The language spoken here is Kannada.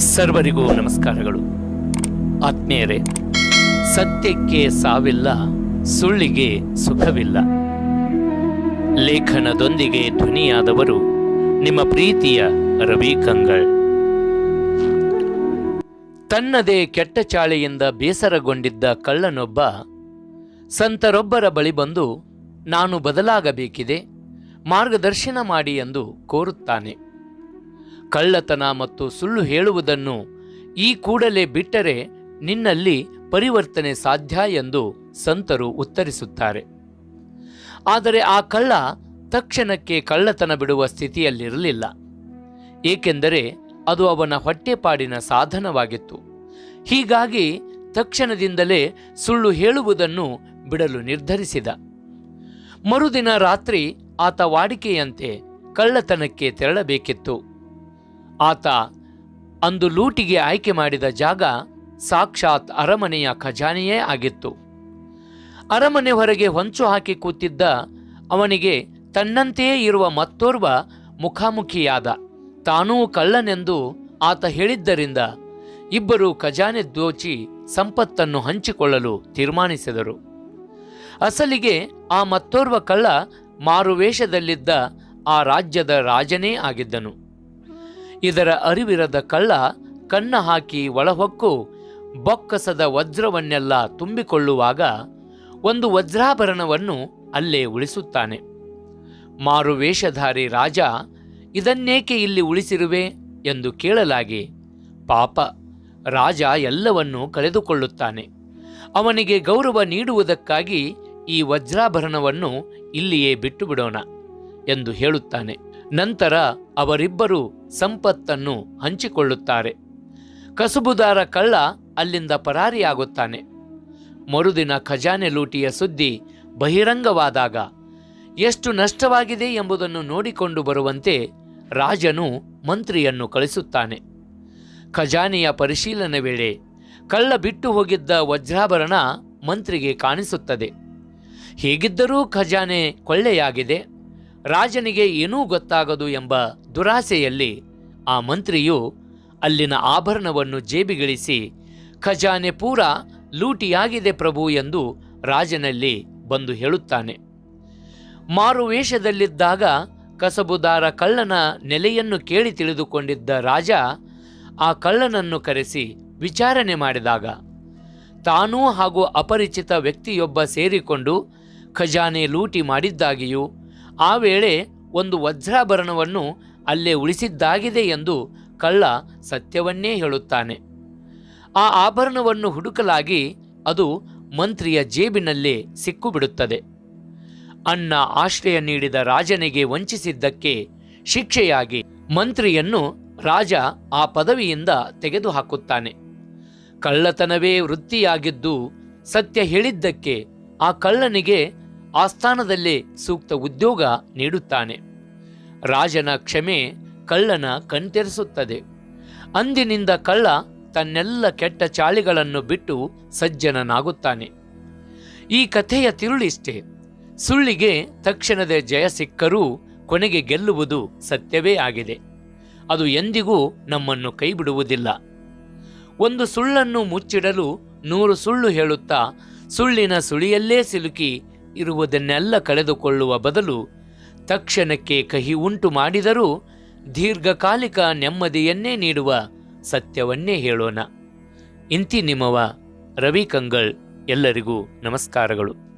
ಸರ್ವರಿಗೂ ನಮಸ್ಕಾರಗಳು. ಆತ್ಮೀಯರೇ, ಸತ್ಯಕ್ಕೆ ಸಾವಿಲ್ಲ, ಸುಳ್ಳಿಗೆ ಸುಖವಿಲ್ಲ. ಲೇಖನದೊಂದಿಗೆ ಧ್ವನಿಯಾದವರು ನಿಮ್ಮ ಪ್ರೀತಿಯ ರವಿ ಕಂಗಳ್. ತನ್ನದೇ ಕೆಟ್ಟ ಚಾಳೆಯಿಂದ ಬೇಸರಗೊಂಡಿದ್ದ ಕಳ್ಳನೊಬ್ಬ, ಸಂತರೊಬ್ಬರ ಬಳಿ ಬಂದು, ನಾನು ಬದಲಾಗಬೇಕಿದೆ, ಮಾರ್ಗದರ್ಶನ ಮಾಡಿ ಎಂದು ಕೋರುತ್ತಾನೆ. ಕಳ್ಳತನ ಮತ್ತು ಸುಳ್ಳು ಹೇಳುವುದನ್ನು ಈ ಕೂಡಲೇ ಬಿಟ್ಟರೆ ನಿನ್ನಲ್ಲಿ ಪರಿವರ್ತನೆ ಸಾಧ್ಯ ಎಂದು ಸಂತರು ಉತ್ತರಿಸುತ್ತಾರೆ. ಆದರೆ ಆ ಕಳ್ಳ ತಕ್ಷಣಕ್ಕೆ ಕಳ್ಳತನ ಬಿಡುವ ಸ್ಥಿತಿಯಲ್ಲಿರಲಿಲ್ಲ. ಏಕೆಂದರೆ ಅದು ಅವನ ಹೊಟ್ಟೆಪಾಡಿನ ಸಾಧನವಾಗಿತ್ತು. ಹೀಗಾಗಿ ತಕ್ಷಣದಿಂದಲೇ ಸುಳ್ಳು ಹೇಳುವುದನ್ನು ಬಿಡಲು ನಿರ್ಧರಿಸಿದ. ಮರುದಿನ ರಾತ್ರಿ ಆತ ವಾಡಿಕೆಯಂತೆ ಕಳ್ಳತನಕ್ಕೆ ತೆರಳಬೇಕಿತ್ತು. ಆತ ಅಂದು ಲೂಟಿಗೆ ಆಯ್ಕೆ ಮಾಡಿದ ಜಾಗ ಸಾಕ್ಷಾತ್ ಅರಮನೆಯ ಖಜಾನೆಯೇ ಆಗಿತ್ತು. ಅರಮನೆ ಹೊರಗೆ ಹೊಂಚು ಹಾಕಿ ಕೂತಿದ್ದ ಅವನಿಗೆ ತನ್ನಂತೆಯೇ ಇರುವ ಮತ್ತೋರ್ವ ಮುಖಾಮುಖಿಯಾದ, ತಾನೂ ಕಳ್ಳನೆಂದು ಆತ ಹೇಳಿದ್ದರಿಂದ ಇಬ್ಬರು ಖಜಾನೆ ದೋಚಿ ಸಂಪತ್ತನ್ನು ಹಂಚಿಕೊಳ್ಳಲು ತೀರ್ಮಾನಿಸಿದರು. ಅಸಲಿಗೆ ಆ ಮತ್ತೋರ್ವ ಕಳ್ಳ ಮಾರುವೇಷದಲ್ಲಿದ್ದ ಆ ರಾಜ್ಯದ ರಾಜನೇ ಆಗಿದ್ದನು. ಇದರ ಅರಿವಿರದ ಕಳ್ಳ ಕನ್ನ ಹಾಕಿ ಒಳಹೊಕ್ಕು ಬೊಕ್ಕಸದ ವಜ್ರವನ್ನೆಲ್ಲ ತುಂಬಿಕೊಳ್ಳುವಾಗ ಒಂದು ವಜ್ರಾಭರಣವನ್ನು ಅಲ್ಲೇ ಉಳಿಸುತ್ತಾನೆ. ಮಾರುವೇಷಧಾರಿ ರಾಜ, ಇದನ್ನೇಕೆ ಇಲ್ಲಿ ಉಳಿಸಿರುವೆ ಎಂದು ಕೇಳಲಾಗಿ ಪಾಪ, ರಾಜ ಎಲ್ಲವನ್ನೂ ಕಳೆದುಕೊಳ್ಳುತ್ತಾನೆ. ಅವನಿಗೆ ಗೌರವ ನೀಡುವುದಕ್ಕಾಗಿ ಈ ವಜ್ರಾಭರಣವನ್ನು ಇಲ್ಲಿಯೇ ಬಿಟ್ಟು ಬಿಡೋಣ ಎಂದು ಹೇಳುತ್ತಾನೆ. ನಂತರ ಅವರಿಬ್ಬರು ಸಂಪತ್ತನ್ನು ಹಂಚಿಕೊಳ್ಳುತ್ತಾರೆ. ಕಸುಬುದಾರ ಕಳ್ಳ ಅಲ್ಲಿಂದ ಪರಾರಿಯಾಗುತ್ತಾನೆ. ಮರುದಿನ ಖಜಾನೆ ಲೂಟಿಯ ಸುದ್ದಿ ಬಹಿರಂಗವಾದಾಗ, ಎಷ್ಟು ನಷ್ಟವಾಗಿದೆ ಎಂಬುದನ್ನು ನೋಡಿಕೊಂಡು ಬರುವಂತೆ ರಾಜನು ಮಂತ್ರಿಯನ್ನು ಕಳಿಸುತ್ತಾನೆ. ಖಜಾನೆಯ ಪರಿಶೀಲನೆ ವೇಳೆ ಕಳ್ಳ ಬಿಟ್ಟು ಹೋಗಿದ್ದ ವಜ್ರಾಭರಣ ಮಂತ್ರಿಗೆ ಕಾಣಿಸುತ್ತದೆ. ಹೇಗಿದ್ದರೂ ಖಜಾನೆ ಕೊಳ್ಳೆಯಾಗಿದೆ. ರಾಜನಿಗೆ ಏನೂ ಗೊತ್ತಾಗದು ಎಂಬ ದುರಾಸೆಯಲ್ಲಿ ಆ ಮಂತ್ರಿಯು ಅಲ್ಲಿನ ಆಭರಣವನ್ನು ಜೇಬಿಗಿಳಿಸಿ, ಖಜಾನೆ ಪೂರ ಲೂಟಿಯಾಗಿದೆ ಪ್ರಭು ಎಂದು ರಾಜನಲ್ಲಿ ಬಂದು ಹೇಳುತ್ತಾನೆ. ಮಾರುವೇಷದಲ್ಲಿದ್ದಾಗ ಕಸಬುದಾರ ಕಳ್ಳನ ನೆಲೆಯನ್ನು ಕೇಳಿ ತಿಳಿದುಕೊಂಡಿದ್ದ ರಾಜ ಆ ಕಳ್ಳನನ್ನು ಕರೆಸಿ ವಿಚಾರಣೆ ಮಾಡಿದಾಗ, ತಾನೂ ಹಾಗೂ ಅಪರಿಚಿತ ವ್ಯಕ್ತಿಯೊಬ್ಬ ಸೇರಿಕೊಂಡು ಖಜಾನೆ ಲೂಟಿ ಮಾಡಿದ್ದಾಗಿಯೂ ಆ ವೇಳೆ ಒಂದು ವಜ್ರಾಭರಣವನ್ನು ಅಲ್ಲೇ ಉಳಿಸಿದ್ದಾಗಿದೆ ಎಂದು ಕಳ್ಳ ಸತ್ಯವನ್ನೇ ಹೇಳುತ್ತಾನೆ. ಆ ಆಭರಣವನ್ನು ಹುಡುಕಲಾಗಿ ಅದು ಮಂತ್ರಿಯ ಜೇಬಿನಲ್ಲೇ ಸಿಕ್ಕುಬಿಡುತ್ತದೆ. ಅನ್ನ ಆಶ್ರಯ ನೀಡಿದ ರಾಜನಿಗೆ ವಂಚಿಸಿದ್ದಕ್ಕೆ ಶಿಕ್ಷೆಯಾಗಿ ಮಂತ್ರಿಯನ್ನು ರಾಜ ಆ ಪದವಿಯಿಂದ ತೆಗೆದುಹಾಕುತ್ತಾನೆ. ಕಳ್ಳತನವೇ ವೃತ್ತಿಯಾಗಿದ್ದು ಸತ್ಯ ಹೇಳಿದ್ದಕ್ಕೆ ಆ ಕಳ್ಳನಿಗೆ ಆಸ್ಥಾನದಲ್ಲೇ ಸೂಕ್ತ ಉದ್ಯೋಗ ನೀಡುತ್ತಾನೆ. ರಾಜನ ಕ್ಷಮೆ ಕಳ್ಳನ ಕಣ್ತೆರೆಸುತ್ತದೆ. ಅಂದಿನಿಂದ ಕಳ್ಳ ತನ್ನೆಲ್ಲ ಕೆಟ್ಟ ಚಾಳಿಗಳನ್ನು ಬಿಟ್ಟು ಸಜ್ಜನನಾಗುತ್ತಾನೆ. ಈ ಕಥೆಯ ತಿರುಳಿಷ್ಟೇ ಸುಳ್ಳಿಗೆ ತಕ್ಷಣದ ಜಯ ಸಿಕ್ಕರೂ ಕೊನೆಗೆ ಗೆಲ್ಲುವುದು ಸತ್ಯವೇ ಆಗಿದೆ. ಅದು ಎಂದಿಗೂ ನಮ್ಮನ್ನು ಕೈಬಿಡುವುದಿಲ್ಲ. ಒಂದು ಸುಳ್ಳನ್ನು ಮುಚ್ಚಿಡಲು ನೂರು ಸುಳ್ಳು ಹೇಳುತ್ತಾ ಸುಳ್ಳಿನ ಸುಳಿಯಲ್ಲೇ ಸಿಲುಕಿ ಇರುವುದನ್ನೆಲ್ಲ ಕಳೆದುಕೊಳ್ಳುವ ಬದಲು ತಕ್ಷಣಕ್ಕೆ ಕಹಿ ಉಂಟು ಮಾಡಿದರೂ ದೀರ್ಘಕಾಲಿಕ ನೆಮ್ಮದಿಯನ್ನೇ ನೀಡುವ ಸತ್ಯವನ್ನೇ ಹೇಳೋಣ. ಇಂತಿ ನಿಮ್ಮವ ರವಿ ಕಂಗಳ್ ಎಲ್ಲರಿಗೂ ನಮಸ್ಕಾರಗಳು.